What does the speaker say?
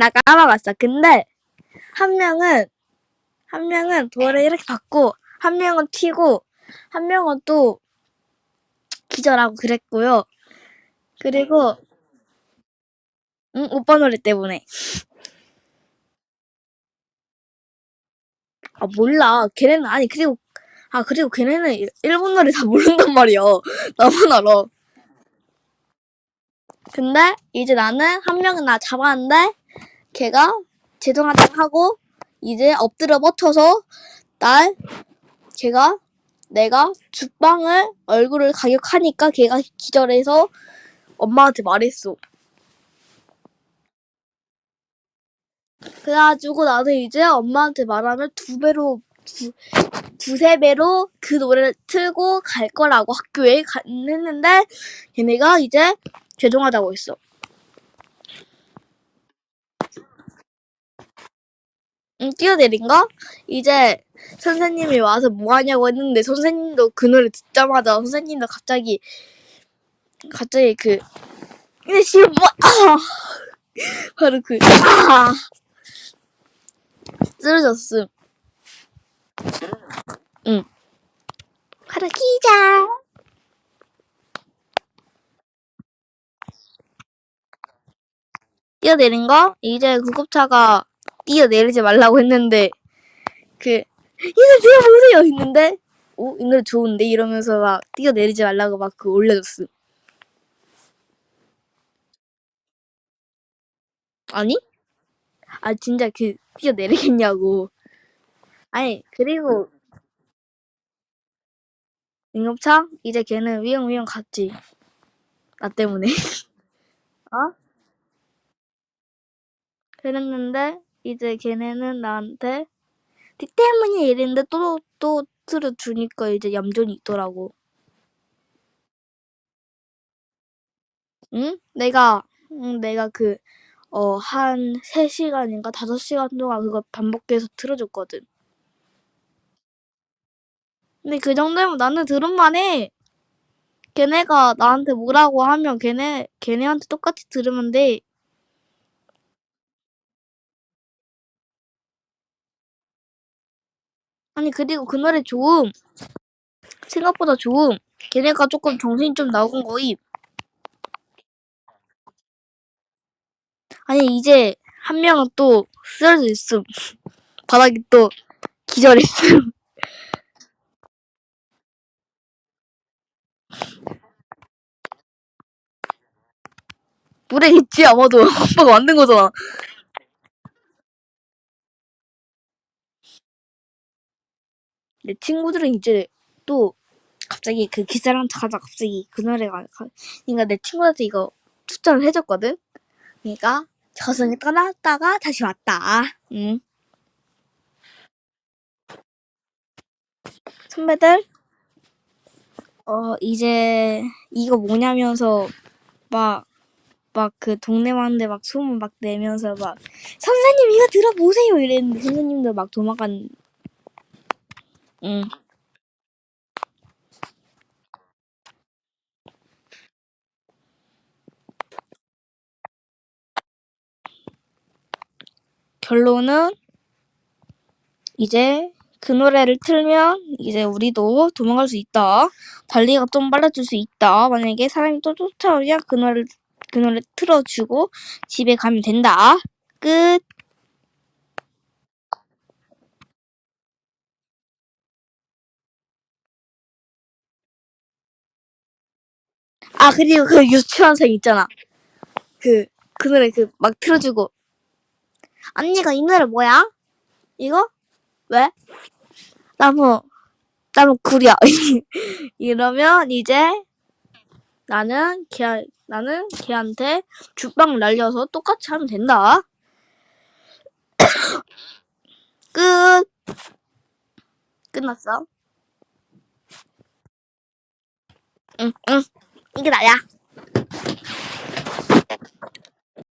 나 까먹었어. 근데 한 명은 한 명은 돌을 이렇게 받고 한 명은 튀고 한 명은 또 기절하고 그랬고요. 그리고 응, 오빠 노래 때문에. 아 몰라. 걔네는 아니 그리고 아 그리고 걔네는 일- 일본 노래 다 모른단 말이야. 나만 알아. 근데 이제 나는 한 명은 나 잡았는데 걔가 죄송하다고 하고 이제 엎드려 버텨서 날 걔가 내가 죽방을 얼굴을 가격하니까 걔가 기절해서 엄마한테 말했어. 그래가지고 나는 이제 엄마한테 말하면 두 배로 두, 두세 배로 그 노래를 틀고 갈 거라고 학교에 갔는데 걔네가 이제 죄송하다고 했어. 응, 뛰어내린 거? 이제 선생님이 와서 뭐 하냐고 했는데 선생님도 그 노래 듣자마자 선생님도 갑자기 갑자기 그 근데 지금 뭐 아! 바로 그 아! 쓰러졌음. 응. 바로 기자. 뛰어내린 거? 이제 구급차가 뛰어내리지 말라고 했는데 그 이제 들어보세요 했는데 오, 이 노래 좋은데 이러면서 막 뛰어내리지 말라고 막 그 올려줬음. 아니? 아 진짜 그 뛰어내리겠냐고. 아니 그리고 응급차 이제 걔는 위험위험 갔지. 나 때문에. 어? 그랬는데 이제 걔네는 나한테 네 때문에 이랬는데 또 또 틀어주니까 이제 얌전히 있더라고. 응? 내가 응, 내가 그 어, 한 3시간인가 5시간 동안 그거 반복해서 틀어줬거든. 근데 그 정도면 나는 들은만 해. 걔네가 나한테 뭐라고 하면 걔네, 걔네한테 똑같이 들으면 돼. 아니, 그리고 그 노래 좋음. 생각보다 좋음. 걔네가 조금 정신이 좀 나온 거임. 아니, 이제 한 명은 또 쓰러져 있음. 바닥에 또 기절했음. 물에 있지, 아마도. 오빠가 만든 거잖아. 내 친구들은 이제 또 갑자기 그 기사랑 가자 갑자기 그 노래가 가- 그러니까 내 친구한테 이거 추천을 해줬거든. 그러니까 저승에 떠났다가 다시 왔다. 응. 선배들 어 이제 이거 뭐냐면서 막 막 그 동네만데 막 소문 막 내면서 막 선생님 이거 들어보세요 이랬는데 선생님도 막 도망간 응. 결론은 이제 그 노래를 틀면 이제 우리도 도망갈 수 있다. 달리기가 좀 빨라질 수 있다. 만약에 사람이 또 쫓아오면 그 노래를 그 노래 틀어주고 집에 가면 된다. 끝. 아 그리고 그 유치원생 있잖아. 그 그 노래 그 막 틀어주고 언니가 이 노래 뭐야? 이거 왜? 나무 나무 구려 이러면 이제 나는 걔 나는 걔한테 죽방 날려서 똑같이 하면 된다. 끝. 끝났어. 응, 응. 你给大家。